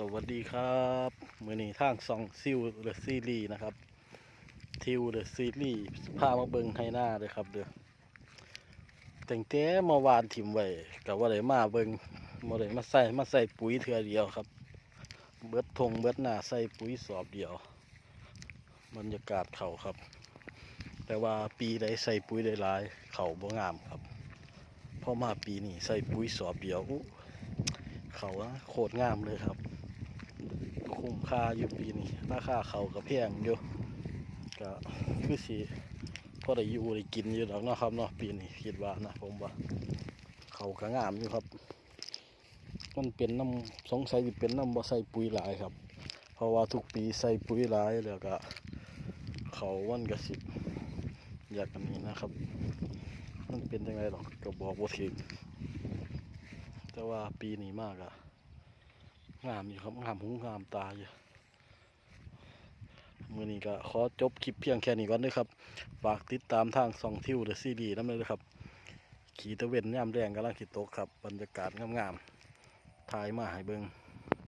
สวัสดีครับมือนี้ทางซองซิลเดอะซีรีส์นะครับ ทิวเดอะซีรีส์พามาเบิงไฮหน้าเลยครับเด้อแต่งแต่เมื่อวานถิ่มไว้กับว่าได้มาเบิงมาได้มาใส่มาใส่ปุ๋ยเทือเดียวครับ เบิดทงเบิดหน้าใส่ปุ๋ยสอบเดียวบรรยากาศเขาครับ แต่ว่าปีใดใส่ปุ๋ยได้หลายเขาบ่งามครับพอมาปีนี้ใส่ปุ๋ยสอบเดียวเขาโคตรงามเลยครับ ค่าอยู่ปีนี้ราคาเขาก็แพงอยู่ก็คือสิพอได้อยู่ได้กินอยู่ดอกเนาะครับเนาะปีนี้คิดว่านะผมว่าเขาก็งามอยู่ครับ มันเป็นน้ำสงสัยสิเป็นน้ำบ่ใส่ปุ๋ยหลายครับ เพราะว่าทุกปีใส่ปุ๋ยหลายแล้วก็เขาวันกระสิบอยากกันนี้นะครับ มันเป็นยังไงหรอกก็บอกว่าถึงแต่ว่าปีนี้มากอะ งามอยู่ครับงามหูงามตาอยู่มือนี้ก็ขอจบคลิปเพียงแค่นี้ก่อนด้วยครับฝากติดตามทางซองทิวเดอะซีดีนั่นเลยครับ ขี่ตะเวนย่ามแรงกำลังขี่ตกครับ บรรยากาศงามๆถ่ายมาให้เบิง